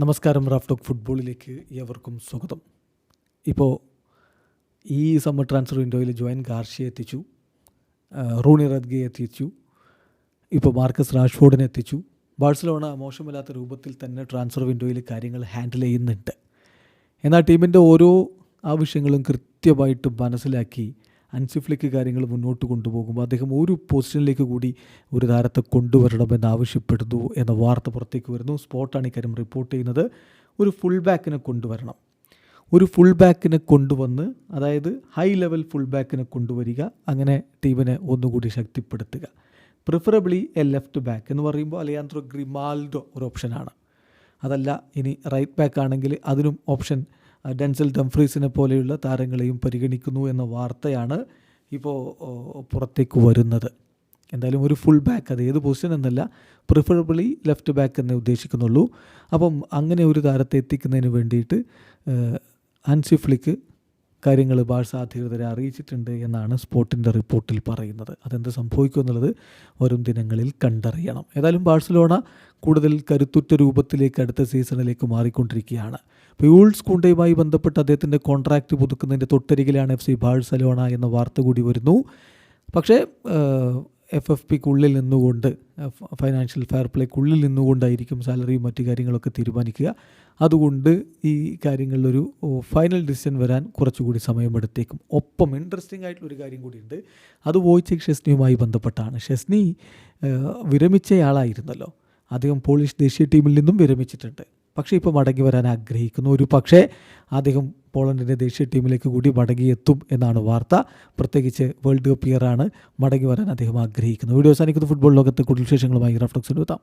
നമസ്കാരം Raf talk ഫുട്ബോളിലേക്ക് ഏവർക്കും സ്വാഗതം. ഇപ്പോൾ ഈ സമ്മർ ട്രാൻസ്ഫർ വിൻഡോയിൽ ജോയിൻ ഗാർഷിയെ എത്തിച്ചു റൂണി റദ്ഗയെ എത്തിച്ചു ഇപ്പോൾ മാർക്കസ് റാഷ്ഫോർഡിനെ എത്തിച്ചു. ബാഴ്സലോണ മോശമില്ലാത്ത രൂപത്തിൽ തന്നെ ട്രാൻസ്ഫർ വിൻഡോയിൽ കാര്യങ്ങൾ ഹാൻഡിൽ ചെയ്യുന്നുണ്ട്. എന്നാൽ ടീമിന്റെ ഓരോ ആവശ്യങ്ങളും കൃത്യമായിട്ട് മനസ്സിലാക്കി അൻസിഫ്ലിക്ക് കാര്യങ്ങൾ മുന്നോട്ട് കൊണ്ടുപോകുമ്പോൾ അദ്ദേഹം ഒരു പൊസിഷനിലേക്ക് കൂടി ഒരു താരത്തെ കൊണ്ടുവരണമെന്ന് ആവശ്യപ്പെടുന്നു എന്ന വാർത്ത പുറത്തേക്ക് വരുന്നു. സ്പോട്ടാണ് ഇക്കാര്യം റിപ്പോർട്ട് ചെയ്യുന്നത്. ഒരു ഫുൾ ബാക്കിനെ കൊണ്ടുവരണം. ഒരു ഫുൾ ബാക്കിനെ കൊണ്ടുവന്ന് അതായത് ഹൈ ലെവൽ ഫുൾ ബാക്കിനെ കൊണ്ടുവരിക. അങ്ങനെ ടീമിനെ ഒന്നുകൂടി ശക്തിപ്പെടുത്തുക. പ്രിഫറബിളി എ ലെഫ്റ്റ് ബാക്ക് എന്ന് പറയുമ്പോൾ അലയാന്ത്രോ ഗ്രിമാൽഡോ ഒരു ഓപ്ഷനാണ് അതല്ല ഇനി റൈറ്റ് ബാക്ക് ആണെങ്കിൽ അതിനും ഓപ്ഷൻ ഡെൻസൽ ഡംഫ്രീസിനെ പോലെയുള്ള താരങ്ങളെയും പരിഗണിക്കുന്നു എന്ന വാർത്തയാണ് ഇപ്പോൾ പുറത്തേക്ക് വരുന്നത്. എന്തായാലും ഒരു ഫുൾ ബാക്ക് അത് ഏത് പൊസിഷൻ എന്നല്ല പ്രിഫറബിളി ലെഫ്റ്റ് ബാക്ക് എന്നേ ഉദ്ദേശിക്കുന്നുള്ളൂ. അപ്പം അങ്ങനെ ഒരു താരത്തെ എത്തിക്കുന്നതിന് വേണ്ടിയിട്ട് ആൻസി ഫ്ലിക്ക് കാര്യങ്ങൾ ബാഴ്സ അധികൃതരെ അറിയിച്ചിട്ടുണ്ട് എന്നാണ് സ്പോർട്ടിന്റെ റിപ്പോർട്ടിൽ പറയുന്നത്. അതെന്ത് സംഭവിക്കും എന്നുള്ളത് വരും ദിനങ്ങളിൽ കണ്ടറിയണം. ഏതായാലും ബാഴ്സലോണ കൂടുതൽ കരുത്തുറ്റ രൂപത്തിലേക്ക് അടുത്ത സീസണിലേക്ക് മാറിക്കൊണ്ടിരിക്കുകയാണ്. ഇപ്പോൾ യൂൾസ് കുണ്ടയുമായി ബന്ധപ്പെട്ട് അദ്ദേഹത്തിന്റെ കോൺട്രാക്റ്റ് പുതുക്കുന്നതിന്റെ തൊട്ടരികിലാണ് എഫ് സി ബാഴ്സലോണ എന്ന വാർത്ത കൂടി വരുന്നു. പക്ഷേ എഫ് എഫ് പിക്കുള്ളിൽ നിന്നുകൊണ്ട് ഫൈനാൻഷ്യൽ ഫെയർ പ്ലേക്കുള്ളിൽ നിന്നുകൊണ്ടായിരിക്കും സാലറിയും മറ്റു കാര്യങ്ങളൊക്കെ തീരുമാനിക്കുക. അതുകൊണ്ട് ഈ കാര്യങ്ങളിലൊരു ഫൈനൽ ഡിസിഷൻ വരാൻ കുറച്ചുകൂടി സമയമെടുത്തേക്കും. ഒപ്പം ഇൻട്രസ്റ്റിംഗ് ആയിട്ടുള്ളൊരു കാര്യം കൂടിയുണ്ട്. അത് വോയിച്ചെക് ഷെസ്നിയുമായി ബന്ധപ്പെട്ടാണ്. ഷെസ്നി വിരമിച്ചയാളായിരുന്നല്ലോ. അദ്ദേഹം പോളിഷ് ദേശീയ ടീമിൽ നിന്നും വിരമിച്ചിട്ടുണ്ട്. പക്ഷേ ഇപ്പോൾ മടങ്ങി വരാൻ ആഗ്രഹിക്കുന്നു. ഒരു പക്ഷേ അദ്ദേഹം പോളണ്ടിന്റെ ദേശീയ ടീമിലേക്ക് കൂടി മടങ്ങിയെത്തും എന്നാണ് വാർത്ത. പ്രത്യേകിച്ച് വേൾഡ് കപ്പ് ഇയറാണ് മടങ്ങി വരാൻ അദ്ദേഹം ആഗ്രഹിക്കുന്നത്. വീഡിയോ അവസാനിക്കുന്ന. ഫുട്ബോൾ ലോകത്തെ കൂടുതൽ വിശേഷങ്ങളുമായി റഫ്ലക്സിന് എത്താം